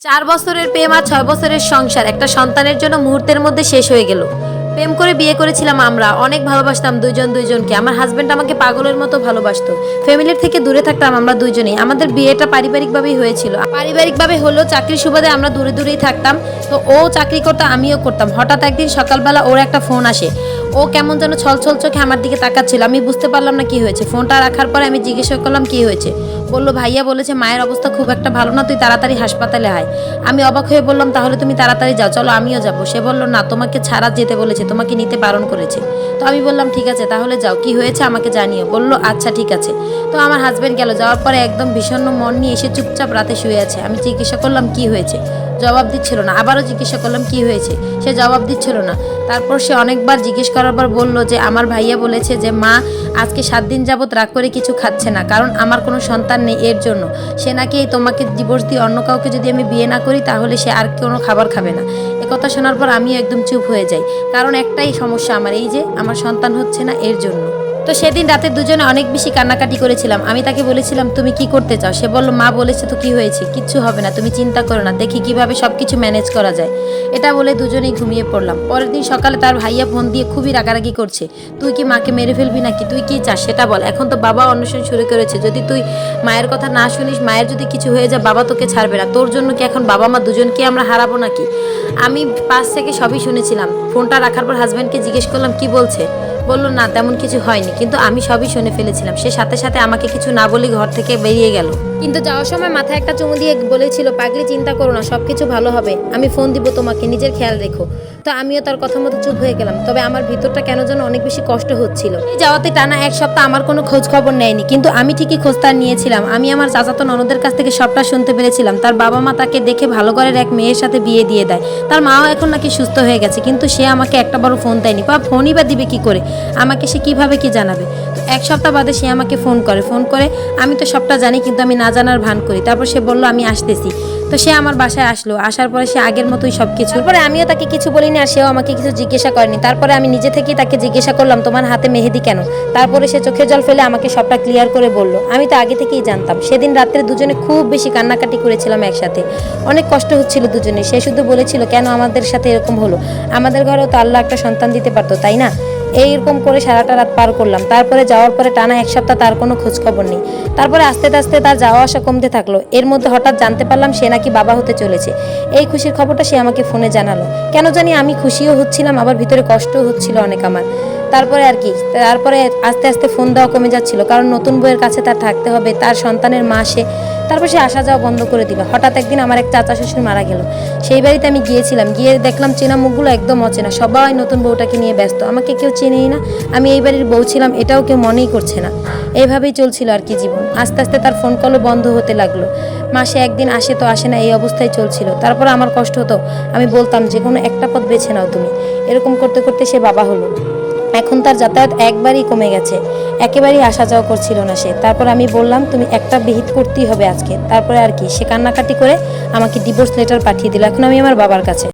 চার বছরের প্রেম আর ছয় বছরের সংসার একটা সন্তানের জন্য মুহূর্তের মধ্যে শেষ হয়ে গেল। প্রেম করে বিয়ে করেছিলাম আমরা, অনেক ভালোবাসতাম দুইজন দুইজনকে। আমার হাজবেন্ড আমাকে পাগলের মতো ভালোবাসতো। ফ্যামিলির থেকে দূরে থাকতাম আমরা দুইজনেই। আমাদের বিয়েটা পারিবারিকভাবেই হয়েছিল। পারিবারিকভাবে হলেও চাকরির সুবাদে আমরা দূরে দূরেই থাকতাম। তো ও চাকরি করতো, আমিও করতাম। হঠাৎ একদিন সকালবেলা ওর একটা ফোন আসে। ও কেমন যেন ছল ছল চোখে আমার দিকে তাকাচ্ছিল। আমি বুঝতে পারলাম না কি হয়েছে। ফোনটা রাখার পরে আমি জিজ্ঞেস করলাম, কি হয়েছে? বলল, ভাইয়া বলেছে মায়ের অবস্থা খুব একটা ভালো না, তুই তাড়াতাড়ি হাসপাতালে আয়। আমি অবাক হয়ে বললাম, তাহলে তুমি তাড়াতাড়ি যাও, চলো আমিও যাব। সে বলল, না, তোমাকে ছাড়া যেতে বলেছে, তোমাকে নিতে বারণ করেছে। তো আমি বললাম, ঠিক আছে, তাহলে যাও, কি হয়েছে আমাকে জানিও। বলল আচ্ছা ঠিক আছে। তো আমার হাজব্যান্ড গেল, যাওয়ার পরে একদম ভীষণ মন নিয়ে এসে চুপচাপ রাতে শুয়ে আছে। আমি জিজ্ঞাসা করলাম, কি হয়েছে? জবাব দিচ্ছিল না। আবারও জিজ্ঞাসা করলাম, কি হয়েছে? সে জবাব দিচ্ছিল না। তারপর সে অনেকবার জিজ্ঞেস করার পর বলল যে, আমার ভাইয়া বলেছে যে, মা আজকে সাত দিন যাবৎ রাগ করে কিছু খাচ্ছে না, কারণ আমার কোনো সন্তান নেই এর জন্য। সে নাকি তোমাকে ডিভোর্স দিয়ে অন্য কাউকে যদি আমি বিয়ে না করি, তাহলে সে আর কোনো খাবার খাবে না। কথা শোনার পর আমিও একদম চুপ হয়ে যাই, কারণ একটাই সমস্যা আমার, এই যে আমার সন্তান হচ্ছে না এর জন্য। তো সেদিন রাতে দুজনে অনেক বেশি কান্নাকাটি করেছিলাম। আমি তাকে বলেছিলাম, তুমি কি করতে চাও? সে বলল, মা বলেছে তো কি হয়েছে? কিচ্ছু হবে না, তুমি চিন্তা করো না, দেখি কীভাবে সব কিছু ম্যানেজ করা যায়। এটা বলে দুজনেই ঘুমিয়ে পড়লাম। পরের দিন সকালে তার ভাইয়া ফোন দিয়ে খুবই রাগারাগি করছে, তুই কি মাকে মেরে ফেলবি নাকি? তুই কি চাস? সেটা বল, এখন তো বাবা অন্বেষণ শুরু করেছে, যদি তুই মায়ের কথা না শুনিস, মায়ের যদি কিছু হয়ে যায়, বাবা তোকে ছাড়বে না। তোর জন্য কি এখন বাবা মা দুজনকে আমরা হারাবো নাকি? আমি পাশ থেকে সবই শুনেছিলাম। ফোনটা রাখার পর হাজব্যান্ডকে জিজ্ঞেস করলাম, কি বলছে? বলল, না, তেমন কিছু হয়নি। কিন্তু আমি সবই শুনে ফেলেছিলাম। সে সাথে সাথে আমাকে কিছু না বলে ঘর থেকে বেরিয়ে গেল। কিন্তু যাওয়ার সময় মাথায় একটা চুমু দিয়ে বলেছিল, পাগলি, চিন্তা করো না, সবকিছু ভালো হবে। আমি ফোন দিব তোমাকে, নিজের খেয়াল রেখো। তো আমিও তার কথা মতো চুপ হয়ে গেলাম। তবে আমার ভিতরটা কেন যেন অনেক বেশি কষ্ট হচ্ছিল। যাওয়াতে টানা এক সপ্তাহ আমার কোনো খোঁজ খবর নেয়নি, কিন্তু আমি ঠিকই খোঁজ তার নিয়েছিলাম। আমি আমার চাচাতো ননদের কাছ থেকে সবটা শুনতে পেরেছিলাম। তার বাবা মা তাকে দেখে ভালো ঘরের এক মেয়ের সাথে বিয়ে দিয়ে দেয়। তার মাও এখন নাকি সুস্থ হয়ে গেছে, কিন্তু সে আমাকে একটা বড় ফোন দেয়নি। বা ফোনই বা দিবে কি করে? আমাকে সে কীভাবে কি জানাবে? তো এক সপ্তাহ বাদে সে আমাকে ফোন করে। ফোন করে, আমি তো সবটা জানি, কিন্তু আমি না জানার ভান করি। তারপর সে বলল, আমি আসতেছি। তো সে আমার বাসায় আসলো। আসার পরে সে আগের মতোই সব কিছু তারপরে আমিও তাকে কিছু বলিনি আর সেও আমাকে কিছু জিজ্ঞাসা করেনি। তারপরে আমি নিজে থেকেই তাকে জিজ্ঞাসা করলাম, তোমার হাতে মেহেদি কেন? তারপরে সে চোখে জল ফেলে আমাকে সবটা ক্লিয়ার করে বলল। আমি তো আগে থেকেই জানতাম। সেদিন রাত্রে দুজনে খুব বেশি কান্নাকাটি করেছিলাম একসাথে। অনেক কষ্ট হচ্ছিল দুজনে সে শুধু বলেছিল, কেন আমাদের সাথে এরকম হলো? আমাদের ঘরেও তো আল্লাহ একটা সন্তান দিতে পারতো, তাই না? এইরকম করে সারাটা রাত পার করলাম। তারপরে যাওয়ার পরে টানা এক সপ্তাহ তার কোনো খোঁজখবর নেই। তারপরে আস্তে আস্তে তার যাওয়া আসা কমতে থাকল। এর মধ্যে হঠাৎ জানতে পারলাম সে নাকি বাবা হতে চলেছে। এই খুশির খবরটা সে আমাকে ফোনে জানালো। কেন জানি আমি খুশিও হচ্ছিলাম, আবার ভিতরে কষ্টও হচ্ছিল অনেক আমার। তারপরে আর কি, তারপরে আস্তে আস্তে ফোন দেওয়া কমে যাচ্ছিল, কারণ নতুন বইয়ের কাছে তার থাকতে হবে, তার সন্তানের মা সে তারপর সে আসা যাওয়া বন্ধ করে দিল হঠাৎ একদিন আমার এক চাচা শ্বশুর মারা গেল। সেই বাড়িতে আমি গিয়েছিলাম। গিয়ে দেখলাম চেনা মুখগুলো একদম অচেনা। সবাই নতুন বউটাকে নিয়ে ব্যস্ত। আমাকে কেউ চেনেই না। আমি এই বাড়ির বউ ছিলাম। এটাও কেউ মনেই করছে না। এইভাবেই চলছিল আর কি জীবন। আস্তে আস্তে তার ফোন কলও বন্ধ হতে লাগল। মাসে একদিন আসে তো আসে না এই অবস্থায় চলছিল। তারপর আমার কষ্ট হতো। আমি বলতাম যে কোনো একটা পথ বেছে নাও তুমি। এরকম করতে করতে সে বাবা হলো। এখন তার যাতায়াত একবারই কমে গেছে। একেবারেই আসা যাওয়া করছিল না সে। তারপর আমি বললাম, তুমি একটা বিহিত করতেই হবে আজকে। তারপরে আর কি, সে কান্নাকাটি করে আমাকে ডিভোর্স লেটার পাঠিয়ে দিল। এখন আমি আমার বাবার কাছে।